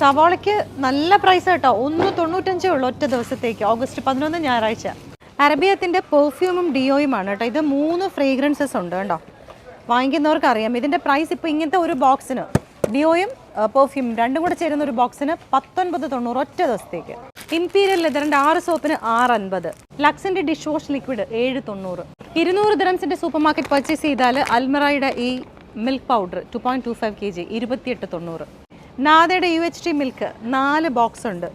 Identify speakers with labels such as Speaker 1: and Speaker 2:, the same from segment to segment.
Speaker 1: സവാളയ്ക്ക് നല്ല പ്രൈസ് കേട്ടോ ഒന്ന് തൊണ്ണൂറ്റഞ്ചേ ഉള്ളൂ ഒറ്റ ദിവസത്തേക്ക്. ഓഗസ്റ്റ് പതിനൊന്ന് ഞായറാഴ്ച. അറബിയത്തിന്റെ പെർഫ്യൂമും ഡിയോയും ആണ് കേട്ടോ. ഇത് മൂന്ന് ഫ്രേഗ്രൻസസ് ഉണ്ട് കേട്ടോ. വാങ്ങിക്കുന്നവർക്ക് അറിയാം. ഇതിന്റെ പ്രൈസ് ഇപ്പോൾ ഇങ്ങനത്തെ ഒരു ബോക്സിന് ഡിയോയും പെർഫ്യൂമും രണ്ടും കൂടെ ചേരുന്ന ഒരു ബോക്സിന് പത്തൊൻപത് തൊണ്ണൂറ് ഒറ്റ ദിവസത്തേക്ക്. ഇംപീരിയൽ ലെതറിന്റെ ആറ് സോപ്പിന് ആറ് അൻപത് ലക്സിന്റെ ഡിഷ് വാഷ് ലിക്വിഡ് ഏഴ് തൊണ്ണൂറ്. ഇരുന്നൂറ് ദിറംസിന്റെ സൂപ്പർ മാർക്കറ്റ് പർച്ചേസ് ചെയ്താൽ അൽമറയുടെ ഈ milk powder two point two five K G ഇരുപത്തിയെട്ട് തൊണ്ണൂറ്. നാദയുടെ യു എച്ച് ടി മിൽക്ക് നാല് ബോക്സ് ഉണ്ട്.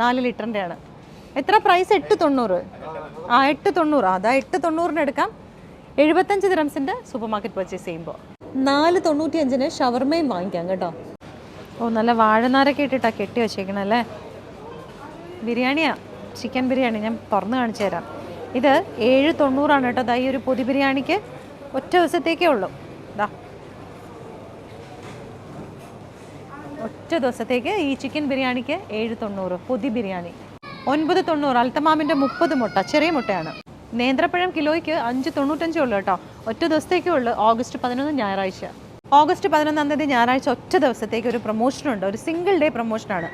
Speaker 1: നാല് ലിറ്ററിന്റെ ആണ് എത്ര പ്രൈസ് എട്ട് തൊണ്ണൂറ് ആ എട്ട് തൊണ്ണൂറ് അതാ എട്ട് തൊണ്ണൂറിന് എടുക്കാം. എഴുപത്തഞ്ച് ദിറംസിന്റെ സൂപ്പർ മാർക്കറ്റ് പർച്ചേസ് ചെയ്യുമ്പോൾ നാല് തൊണ്ണൂറ്റി അഞ്ചിന് ഷവർമയും വാങ്ങിക്കാം കേട്ടോ. ഓ നല്ല വാഴനാരൊക്കെ ഇട്ടിട്ടാണ് കെട്ടി വെച്ചേക്കണം അല്ലേ? ബിരിയാണിയാ? ചിക്കൻ ബിരിയാണി. ഞാൻ തുറന്ന് കാണിച്ചു തരാം. ഇത് ഏഴ് തൊണ്ണൂറാണ് കേട്ടോ. ദാ ഈ ഒരു പൊതി ബിരിയാണിക്ക് ഒറ്റ ദിവസത്തേക്കേ ഉള്ളൂ. ദാ. ഒറ്റ ദിവസത്തേക്ക് ഈ ചിക്കൻ ബിരിയാണിക്ക് ഏഴ് തൊണ്ണൂറ് പൊതി ബിരിയാണി. ഒൻപത് തൊണ്ണൂറ് അൽത്തമാമിന്റെ മുപ്പത് മുട്ട ചെറിയ മുട്ടയാണ്. നേന്ത്രപ്പഴം കിലോയ്ക്ക് അഞ്ച് തൊണ്ണൂറ്റഞ്ചേ ഉള്ളൂ കേട്ടോ. ഒറ്റ ദിവസത്തേക്കേ ഉള്ളൂ ഓഗസ്റ്റ് പതിനൊന്ന് ഞായറാഴ്ച. ഓഗസ്റ്റ് പതിനൊന്നാം തീയതി ഞായറാഴ്ച ഒറ്റ ദിവസത്തേക്ക് ഒരു പ്രൊമോഷനുണ്ട് ഒരു സിംഗിൾ ഡേ പ്രൊമോഷനാണ്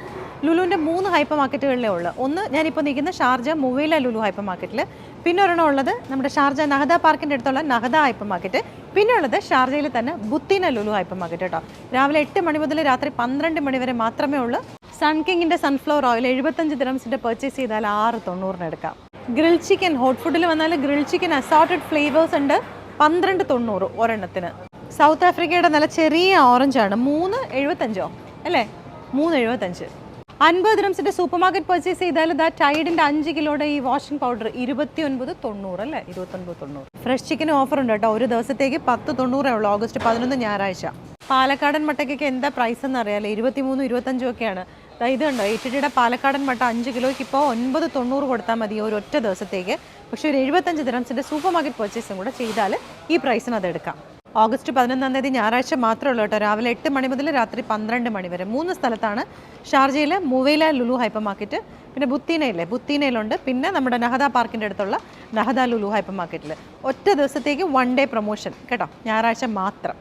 Speaker 1: ലുലുവിന്റെ മൂന്ന് ഹൈപ്പർ മാർക്കറ്റുകളിലേ ഉള്ളൂ. ഒന്ന് ഞാനിപ്പോൾ നിൽക്കുന്ന ഷാർജ മുവൈല ലുലു ഹൈപ്പർ മാർക്കറ്റിൽ പിന്നെ ഒരെണ്ണം ഉള്ളത് നമ്മുടെ ഷാർജ നഹദ പാർക്കിന്റെ അടുത്തുള്ള നഹദ ഹൈപ്പർ മാർക്കറ്റ് പിന്നെ ഉള്ളത് ഷാർജയിൽ തന്നെ ബുത്തീന ലുലു ഹൈപ്പർ മാർക്കറ്റ് കേട്ടോ. രാവിലെ എട്ട് മണി മുതൽ രാത്രി പന്ത്രണ്ട് മണി വരെ മാത്രമേ ഉള്ളൂ. സൺ കിങ്ങിന്റെ സൺഫ്ലവർ ഓയിൽ എഴുപത്തഞ്ച് ദിറംസിന്റെ പർച്ചേസ് ചെയ്താൽ ആറ് തൊണ്ണൂറിന് എടുക്കാം. ഗ്രിൽ ചിക്കൻ ഹോട്ട് ഫുഡിൽ വന്നാൽ ഗ്രിൽ ചിക്കൻ അസോർട്ടഡ് ഫ്ലേവേഴ്സ് ഉണ്ട്. പന്ത്രണ്ട് തൊണ്ണൂറ് ഒരെണ്ണത്തിന്. സൗത്ത് ആഫ്രിക്കയുടെ നല്ല ചെറിയ ഓറഞ്ചാണ് മൂന്ന് എഴുപത്തഞ്ചോ? അല്ലേ? മൂന്ന് എഴുപത്തഞ്ച്. അൻപത് ദിനംസിന്റെ സൂപ്പർ മാർക്കറ്റ് പർച്ചേസ് ചെയ്താൽ ദാ ടൈഡിന്റെ അഞ്ച് കിലോയുടെ ഈ വാഷിംഗ് പൗഡർ ഇരുപത്തി ഒൻപത് തൊണ്ണൂറ് അല്ലേ? ഇരുപത്തൊൻപത് തൊണ്ണൂറ്. ഫ്രഷ് ചിക്കൻ ഓഫർ ഉണ്ട് കേട്ടോ. ഒരു ദിവസത്തേക്ക് പത്ത് തൊണ്ണൂറേ ഉള്ളൂ. ഓഗസ്റ്റ് പതിനൊന്ന് ഞായറാഴ്ച. പാലക്കാടൻ മട്ടയ്ക്കൊക്കെ എന്താ പ്രൈസ് എന്ന് അറിയാലോ? ഇരുപത്തിമൂന്ന് ഇരുപത്തഞ്ചും ഒക്കെയാണ്. ഇത് കണ്ടോ? എച്ചിടിയുടെ പാലക്കാടൻ മട്ട അഞ്ച് കിലോയ്ക്ക് ഇപ്പോൾ ഒൻപത് തൊണ്ണൂറ് കൊടുത്താൽ മതി ഒരു ഒറ്റ ദിവസത്തേക്ക്. പക്ഷേ ഒരു എഴുപത്തഞ്ച് ദിനംസിന്റെ സൂപ്പർ മാർക്കറ്റ് പർച്ചേസും കൂടെ ചെയ്താൽ ഈ പ്രൈസിന് അത് എടുക്കാം. ഓഗസ്റ്റ് പതിനൊന്നാം തീയതി ഞായറാഴ്ച മാത്രമേ ഉള്ളൂ കേട്ടോ. രാവിലെ എട്ട് മണി മുതൽ രാത്രി പന്ത്രണ്ട് മണി വരെ. മൂന്ന് സ്ഥലത്താണ് ഷാർജയിലെ മുവൈല ലുലു ഹൈപ്പർ മാർക്കറ്റ് പിന്നെ ബുത്തീനയിലെ ബുത്തീനയിലുണ്ട്. പിന്നെ നമ്മുടെ നഹദ പാർക്കിന്റെ അടുത്തുള്ള നഹദ ലുലു ഹൈപ്പർ മാർക്കറ്റിൽ ഒറ്റ ദിവസത്തേക്ക് വൺ ഡേ പ്രൊമോഷൻ കേട്ടോ? ഞായറാഴ്ച മാത്രം.